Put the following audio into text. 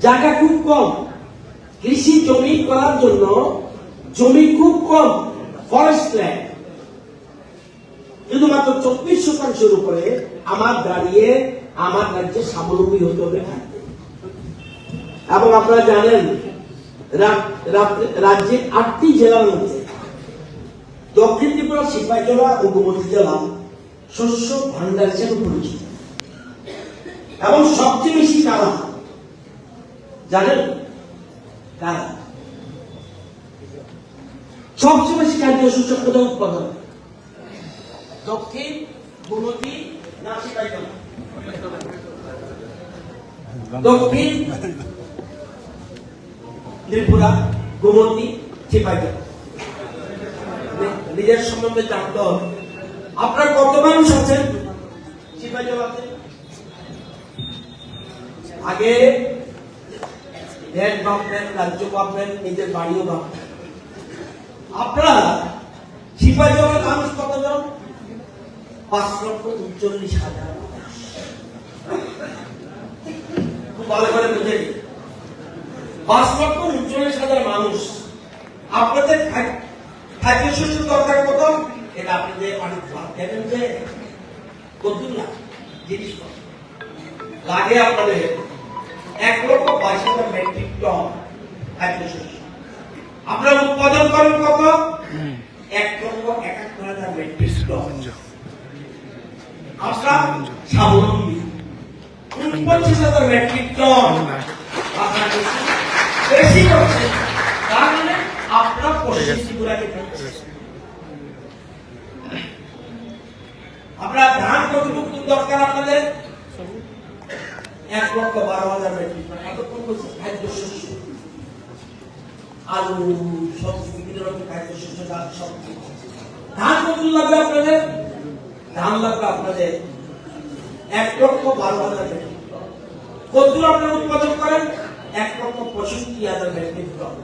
জায়গা খুব কম। কৃষি জমি করার জন্য জমি খুব কম ফরেস্ট ল্যান্ড শুধুমাত্র চব্বিশ শতাংশের উপরে আমার দাঁড়িয়ে আমার রাজ্যে স্বাবলম্বী হতে হবে এবং আপনারা জানেন, রা- রা- রাজ্যে আটটি জেলার মধ্যে দক্ষিণ ত্রিপুরা সিপাহীজলা ও গোমতী জেলা শস্য ভান্ডার হিসেবে পরিচিত। এবং সবচেয়ে বেশি কারা জানেন? কারা? সবচেয়ে বেশি শস্য কোথাও উৎপাদন দক্ষিণ ত্রিপুরা, গোমতী সিপাহীজলা নিজের সম্বন্ধে জানতে আপনার কত মানুষ আছেন? আগে দেশ ভাববেন রাজ্য ভাববেন নিজের বাড়িও ভাববেন আপনারা সিপাহীজলার মানুষ কতজন পাঁচ লক্ষ উনচল্লিশ হাজার। খুব ভালো করে বুঝে। পাঁচ লক্ষ উনচল্লিশ হাজার মানুষ। আপনাদের খাদ্য শস্য দরকার কত? এটা আপনি যে অনেক জানেন যে কত লাখ জিনিসপত্র। লাগে আপনাদের। এক লক্ষ বাইশ হাজার টন খাদ্য উৎপাদন করেন কত? এক লক্ষ একাত্তর হাজার মেট্রিক টন আমরা স্বাবলম্বী। উনপঞ্চাশ হাজার মেট্রিক টন বেশি করছে। তার মানে আপনার পশ্চিম ত্রিপুরাকে। আপনার ধান কতটুকু দরকার আপনাদের এক লক্ষ বারো হাজার মেট্রিক টন এতক্ষণ বলছি খাদ্য শস্য। আলু সবজি বিভিন্ন রকম খাদ্য শস্য, ডাল সব ধান কত লাগবে আপনাদের? ধান লাগবে আপনাদের এক লক্ষ বারো হাজার মেট্রিক টন কদ্দুর আপনারা উৎপাদন করেন? এক লক্ষ পঁয়ষট্টি হাজার মেট্রিক টন